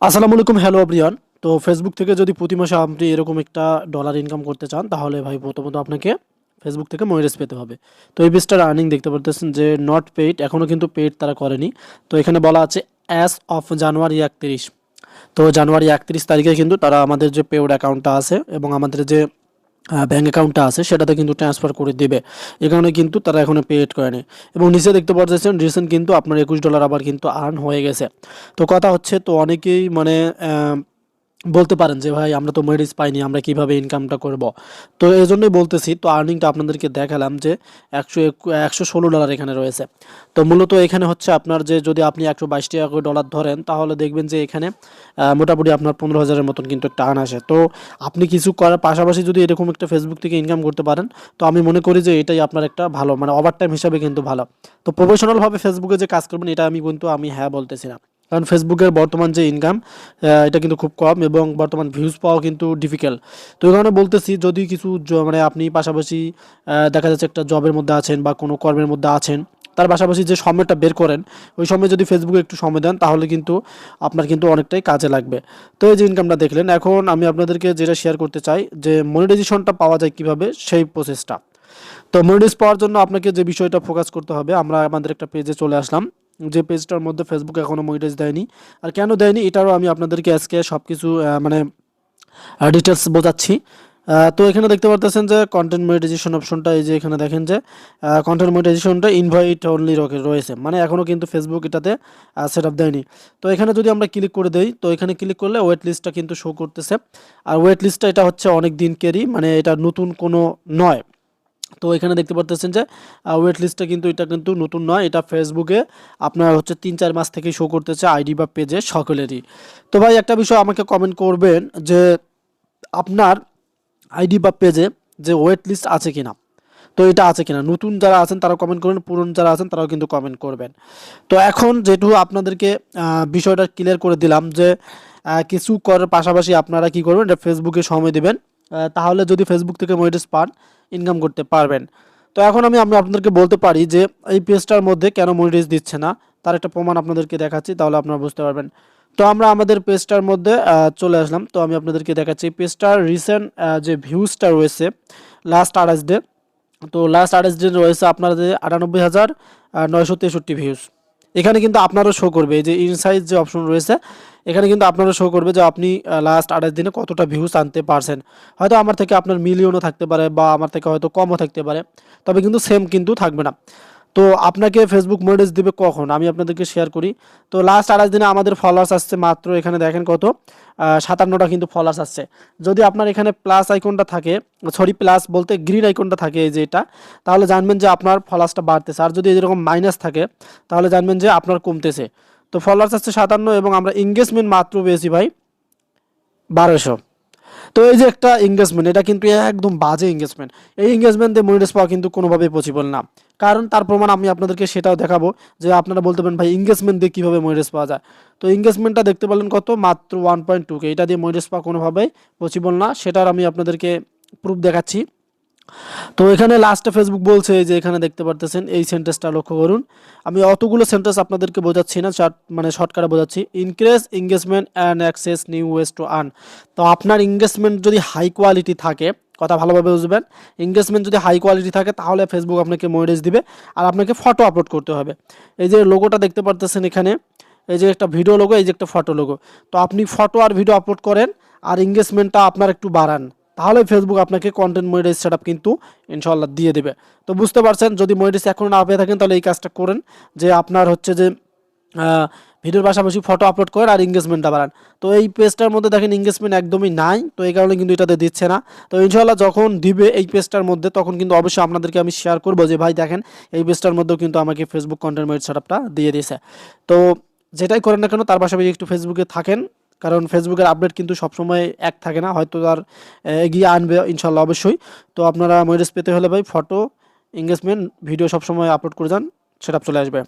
আসসালামু আলাইকুম, হ্যালো আব্রিয়ান তো ফেসবুক থেকে যদি প্রতি মাসে আপনি এরকম একটা ডলার ইনকাম করতে চান, তাহলে ভাই প্রথমত আপনাকে ফেসবুক থেকে ময়রেস পেতে হবে। তো এই বিস্টার আর্নিং দেখতে পারতেছেন যে নট পেইড এখনও কিন্তু পেইড তারা করেনি। তো এখানে বলা আছে অ্যাস অফ জানুয়ারি একত্রিশ। তো জানুয়ারি একত্রিশ তারিখে কিন্তু তারা আমাদের যে পেউড অ্যাকাউন্টটা আছে এবং আমাদের যে ব্যাঙ্ক অ্যাকাউন্টটা আছে, সেটাতে কিন্তু ট্রান্সফার করে দেবে। এ কারণে কিন্তু তারা এখনও পেড করেনি। এবং নিচে দেখতে পাচ্ছেন রিসেন্ট কিন্তু আপনার একুশ ডলার আবার কিন্তু আর্ন হয়ে গেছে। তো কথা হচ্ছে, তো অনেকেই মানে বলতে পারেন যে, ভাই, আমরা তো মেডিস পাইনি, আমরা কীভাবে ইনকামটা করব? তো এই জন্যই বলতেছি, তো আর্নিংটা আপনাদেরকে দেখালাম যে, একশো একশো ষোলো ডলার এখানে রয়েছে। তো মূলত এখানে হচ্ছে আপনার যে, যদি আপনি একশো বাইশ টাকা করে ডলার ধরেন, তাহলে দেখবেন যে, এখানে মোটামুটি আপনার পনেরো হাজারের মতন কিন্তু টান আসে। তো আপনি কিছু করার পাশাপাশি যদি এরকম একটা ফেসবুক থেকে ইনকাম করতে পারেন, তো আমি মনে করি যে, এটাই আপনার একটা ভালো মানে ওভার টাইম হিসাবে কিন্তু ভালো। তো প্রফেশনালভাবে ফেসবুকে যে কাজ করবেন, এটা আমি কিন্তু, আমি হ্যাঁ বলতেছি না। কারণ ফেসবুকের বর্তমান যে ইনকাম এটা কিন্তু খুব কম এবং বর্তমান ভিউজ পাওয়া কিন্তু ডিফিকাল্ট তো এই কারণে বলতেছি, যদি কিছু মানে আপনি পাশাপাশি দেখা যাচ্ছে একটা জবের মধ্যে আছেন বা কোনো কর্মের মধ্যে আছেন, তার পাশাপাশি যে সময়টা বের করেন, ওই সময় যদি ফেসবুকে একটু সময় দেন, তাহলে কিন্তু আপনার কিন্তু অনেকটাই কাজে লাগবে। তো এই যে ইনকামটা দেখলেন, এখন আমি আপনাদেরকে যেটা শেয়ার করতে চাই, যে মনিটাইজেশনটা পাওয়া যায় কীভাবে, সেই প্রসেসটা তো মনিটাইজ পাওয়ার জন্য আপনাকে যে বিষয়টা ফোকাস করতে হবে, আমরা আমাদের একটা পেজে চলে আসলাম। যে পেজটার মধ্যে ফেসবুক এখনও মনিটাইজ দেয়নি। আর কেন দেয়নি, এটারও আমি আপনাদেরকে আজকে সব কিছু মানে ডিটেলস বোঝাচ্ছি। তো এখানে দেখতে পারতেছেন যে কন্টেন্ট মনিটাইজেশন অপশনটা এই যে এখানে দেখেন যে কন্টেন্ট মনিটাইজেশনটা ইনভাইট অনলি রয়েছে। মানে এখনও কিন্তু ফেসবুক এটাতে সেট আপ দেয়নি। তো এখানে যদি আমরা ক্লিক করে দেই, তো এখানে ক্লিক করলে ওয়েট লিস্টটা কিন্তু শো করতেছে। আর ওয়েট লিস্টটা এটা হচ্ছে অনেক দিনকেরই মানে এটা নতুন কোনো নয়। তো এখানে দেখতে পারতেছেন যে ওয়েট লিস্টটা কিন্তু এটা কিন্তু নতুন নয়, এটা ফেসবুকে আপনার হচ্ছে তিন চার মাস থেকেই শো করতেছে আইডি বা পেজে সকলেরই। তো ভাই, একটা বিষয় আমাকে কমেন্ট করবেন যে, আপনার আইডি বা পেজে যে ওয়েট লিস্ট আছে কিনা? তো এটা আছে কিনা? নতুন যারা আছেন তারা কমেন্ট করবেন পুরনো যারা আছেন তারাও কিন্তু কমেন্ট করবেন। তো এখন যেহেতু আপনাদেরকে বিষয়টা ক্লিয়ার করে দিলাম যে কিছু করার পাশাপাশি আপনারা কি করবেন? এটা ফেসবুকে সময় দেবেন। তাহলে যদি ফেসবুক থেকে মনিটাইজ পান ইনকাম করতে পারবেন। তো এখন আমি আমি আপনাদেরকে বলতে পারি যে এই পেজটার মধ্যে কেন মনিটাইজ দিচ্ছে না, তার একটা প্রমাণ আপনাদেরকে দেখাচ্ছি, তাহলে আপনারা বুঝতে পারবেন। তো আমরা আমাদের পেজটার মধ্যে চলে আসলাম। তো আমি আপনাদেরকে দেখাচ্ছি পেজটার রিসেন্ট যে ভিউজটা রয়েছে লাস্ট আঠাশ ডে তো লাস্ট আঠাশ ডে রয়েছে আপনাদের আটানব্বই হাজার নয়শো তেষট্টি ভিউজ এখানে কিন্তু আপনারও শো করবে। এই যে ইনসাইজ যে অপশন রয়েছে, এখানে কিন্তু আপনারও শো করবে যে আপনি লাস্ট আঠাশ দিনে কতটা ভিউজ আনতে পারছেন। হয়তো আমার থেকে আপনার মিলিয়নও থাকতে পারে বা আমার থেকে হয়তো কমও থাকতে পারে, তবে কিন্তু সেম কিন্তু থাকবে না। তো আপনাকে ফেসবুক মনিটাইজ দিবে কখন? আমি আপনাদেরকে শেয়ার করি। তো লাস্ট আঠাশ দিনে আমাদের ফলোয়ার্স আসছে মাত্র, এখানে দেখেন কত? সাতান্নটা কিন্তু ফলোয়ার্স আসছে। যদি আপনার এখানে প্লাস আইকনটা থাকে সরি প্লাস বলতে গ্রিন আইকনটা থাকে এই যে এটা, তাহলে জানবেন যে আপনার ফলোয়ার্সটা বাড়তেছে। আর যদি এরকম মাইনাস থাকে, তাহলে জানবেন যে আপনার কমতেছে। তো ফলোয়ার্স আসছে সাতান্ন এবং আমরা এঙ্গেজমেন্ট মাত্র পেয়েছি ভাই বারোশো। তো এই যে একটা এঙ্গেজমেন্ট এটা কিন্তু একদম বাজে এঙ্গেজমেন্ট এই এঙ্গেজমেন্ট দিয়ে মনিটাইজ পাওয়া কিন্তু কোনোভাবেই পসিবল না। কারণ তার প্রমাণ আমি আপনাদেরকে সেটাও দেখাবো যে আপনারা বলতে পারেন, ভাই এঙ্গেজমেন্ট দিয়ে কীভাবে মনিটাইজ পাওয়া যায়। তো এঙ্গেজমেন্টটা দেখতে পেলেন কত? মাত্র ওয়ান পয়েন্ট টুকে এটা দিয়ে মনিটাইজ পাওয়া কোনোভাবেই পসিবল না। সেটার আমি আপনাদেরকে প্রুফ দেখাচ্ছি। তো এখানে লাস্টে ফেসবুক বলছে যে এখানে দেখতে পারতেছেন, এই সেন্টেন্সটা লক্ষ্য করুন। আমি অতগুলো সেন্টেন্স আপনাদেরকে বোঝাচ্ছি না শর্ট মানে শর্টকাটে বোঝাচ্ছি। Increase engagement and access new ways to earn তো আপনার এঙ্গেজমেন্ট যদি হাই কোয়ালিটি থাকে, কথা ভালোভাবে বুঝবেন এঙ্গেজমেন্ট যদি হাই কোয়ালিটি থাকে, তাহলে ফেসবুক আপনাকে মনিটাইজ দিবে আর আপনাকে ফটো আপলোড করতে হবে। এই যে লোগোটা দেখতে পারতেছেন এখানে, এই যে একটা ভিডিও লোগো এই যে একটা ফটো লোগো তো আপনি ফটো আর ভিডিও আপলোড করেন আর এঙ্গেজমেন্টটা আপনার একটু বাড়ান। তাহলে ফেসবুক আপনাকে কন্টেন্ট মনিটাইজ সেট কিন্তু ইনশাল্লাহ দিয়ে দেবে। তো বুঝতে পারছেন, যদি মনিটাইজ এখন না পেয়ে থাকেন, তাহলে এই কাজটা করেন। যে আপনার হচ্ছে যে ভিডিওর পাশাপাশি ফটো আপলোড করেন আর এঙ্গেজমেন্টটা বাড়ান। তো এই পেজটার মধ্যে দেখেন এঙ্গেজমেন্ট একদমই নাই, তো এই কারণে কিন্তু এটাতে দিচ্ছে না। তো ইনশাল্লাহ যখন দিবে এই পেজটার মধ্যে, তখন কিন্তু অবশ্যই আপনাদেরকে আমি শেয়ার করব যে, ভাই, দেখেন, এই পেজটার মধ্যেও কিন্তু আমাকে ফেসবুক কন্টেন্ট মনিটাইজ সেটআপটা দিয়ে দিয়েছে। তো যেটাই করেন না কেন, তার পাশাপাশি একটু ফেসবুকে থাকেন। কারণ ফেসবুকের আপডেট কিন্তু সবসময় এক থাকে না, হয়তো তার এগিয়ে আনবে ইনশাল্লাহ অবশ্যই। তো আপনারা মনিটাইজ পেতে হলে ভাই ফটো এঙ্গেজমেন্ট ভিডিও সবসময় আপলোড করে যান সেটা চলে আসবে।